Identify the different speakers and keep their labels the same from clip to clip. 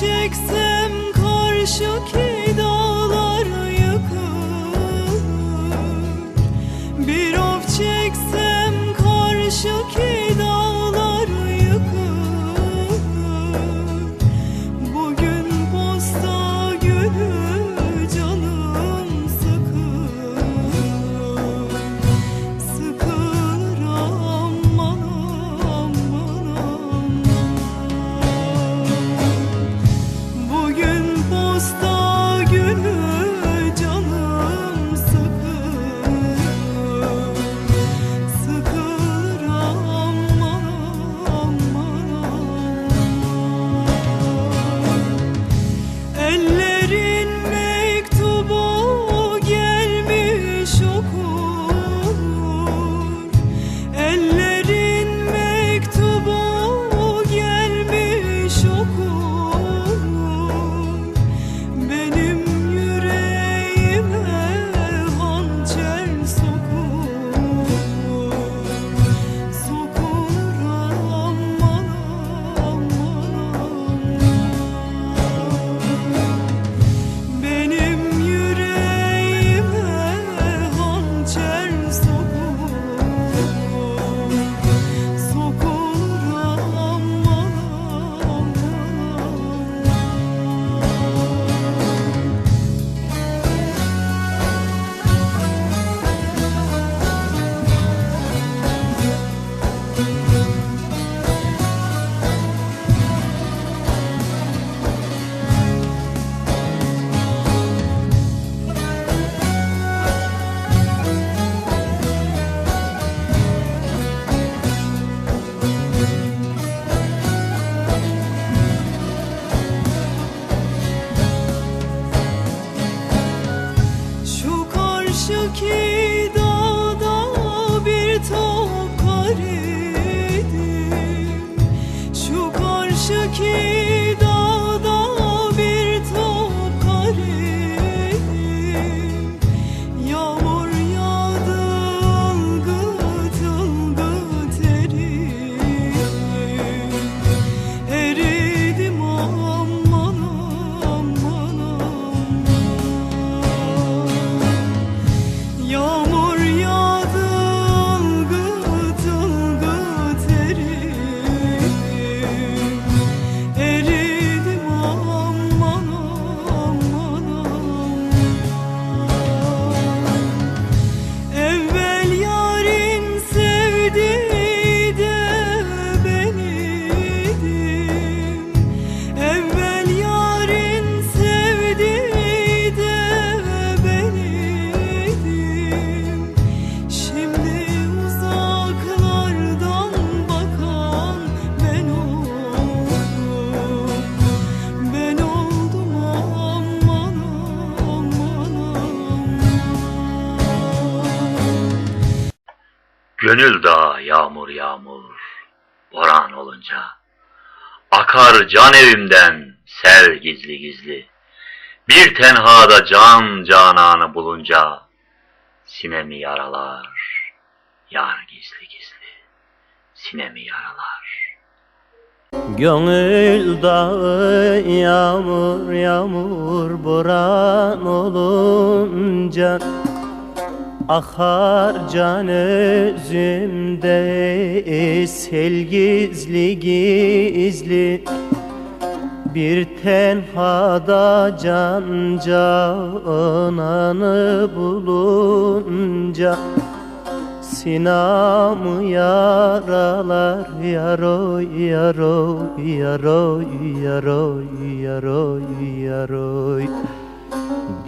Speaker 1: çeksem karşı kim? Gönül dağı yağmur yağmur, boran olunca. Akar can evimden sel gizli gizli. Bir tenhada can cananı bulunca. Sinemi yaralar, yar gizli gizli. Sinemi yaralar.
Speaker 2: Gönül dağı yağmur yağmur boran olunca Akar can özümde sel gizli gizli. Bir tenhada can cananı bulunca Sinamı yaralar yaroy yaroy yaroy yaroy yaroy yaroy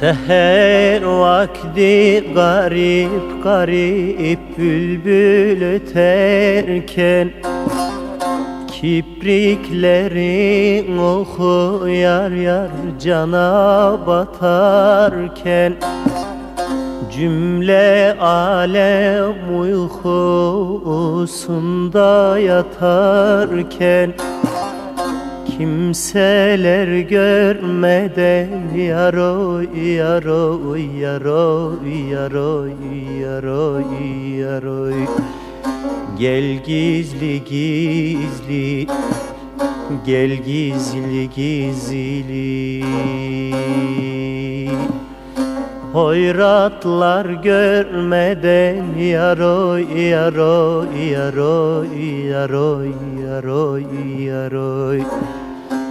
Speaker 2: Seher vakti garip garip bülbül öterken Kipriklerin oku yar yar cana batarken Cümle alem uykusunda yatarken Kimseler görmeden yaroy yaroy yaroy yaroy yaroy yaroy. Gel gizli gizli Gel gizli gizli. Hoyratlar görmeden yaroy yaroy yaroy yaroy yaroy yaroy